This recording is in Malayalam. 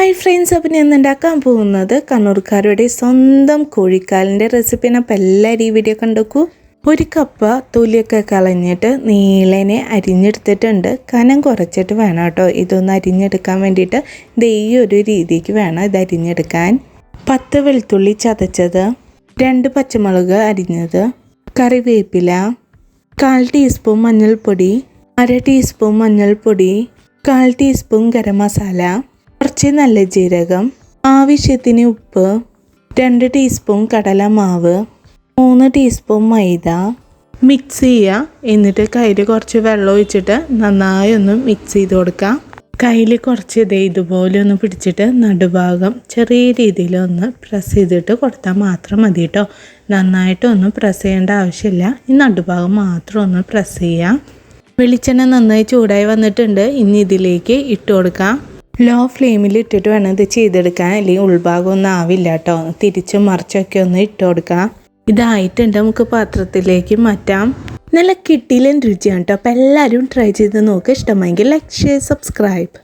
ഹായ് ഫ്രണ്ട്സ് അപ്പം ഞാൻ ഉണ്ടാക്കാൻ പോകുന്നത് കണ്ണൂർക്കാരുടെ സ്വന്തം കോഴിക്കാലിന്റെ റെസിപ്പിനെ അപ്പം എല്ലാവരും ഈ വീഡിയോ കണ്ടോക്കൂ ഒരു കപ്പ തൊലിയൊക്കെ കളഞ്ഞിട്ട് നീളനെ അരിഞ്ഞെടുത്തിട്ടുണ്ട്. കനം കുറച്ചിട്ട് വേണം കേട്ടോ. ഇതൊന്ന് അരിഞ്ഞെടുക്കാൻ വേണ്ടിയിട്ട് ഈ ഒരു രീതിക്ക് വേണം ഇത് അരിഞ്ഞെടുക്കാൻ. പത്ത് വെളുത്തുള്ളി ചതച്ചത്. രണ്ട് പച്ചമുളക് അരിഞ്ഞത്. കറിവേപ്പില. കാൽ ടീസ്പൂൺ മഞ്ഞൾപ്പൊടി. അര ടീസ്പൂൺ മഞ്ഞൾപ്പൊടി. കാൽ ടീസ്പൂൺ ഗരം മസാല. കുറച്ച് നല്ല ജീരകം ആവശ്യത്തിന് ഉപ്പ് രണ്ട് ടീസ്പൂൺ കടലമാവ് മൂന്ന് ടീസ്പൂൺ മൈദ. മിക്സ് ചെയ്യുക. എന്നിട്ട് കയ്യിൽ കുറച്ച് വെള്ളം ഒഴിച്ചിട്ട് നന്നായി ഒന്ന് മിക്സ് ചെയ്ത് കൊടുക്കാം. കയ്യിൽ കുറച്ച് ഇതേ ഇതുപോലെ ഒന്ന് പിടിച്ചിട്ട് നടുഭാഗം ചെറിയ രീതിയിൽ ഒന്ന് പ്രസ് ചെയ്തിട്ട് കൊടുത്താൽ മാത്രം മതി കേട്ടോ നന്നായിട്ടൊന്നും പ്രസ് ചെയ്യേണ്ട ആവശ്യമില്ല. ഈ നടുഭാഗം മാത്രം ഒന്ന് പ്രസ് ചെയ്യാം വെളിച്ചെണ്ണ നന്നായി ചൂടായി വന്നിട്ടുണ്ട്. ഇനി ഇതിലേക്ക് ഇട്ട് കൊടുക്കാം. ലോ ഫ്ലെയിമിൽ ഇട്ടിട്ട് വേണം ഇത് ചെയ്തെടുക്കാൻ. അല്ലെങ്കിൽ ഉൾഭാഗം ഒന്നും ആവില്ല കേട്ടോ. തിരിച്ചും മറിച്ചൊക്കെ ഒന്ന് ഇട്ട് കൊടുക്കാം. ഇതായിട്ടുണ്ട് നമുക്ക് പാത്രത്തിലേക്ക് മാറ്റാം. നല്ല കിട്ടിയിലും രുചിയാണ് കേട്ടോ. അപ്പോൾ എല്ലാവരും ട്രൈ ചെയ്ത് നോക്കുക ഇഷ്ടമെങ്കിൽ ലൈക്ക് ഷെയർ സബ്സ്ക്രൈബ്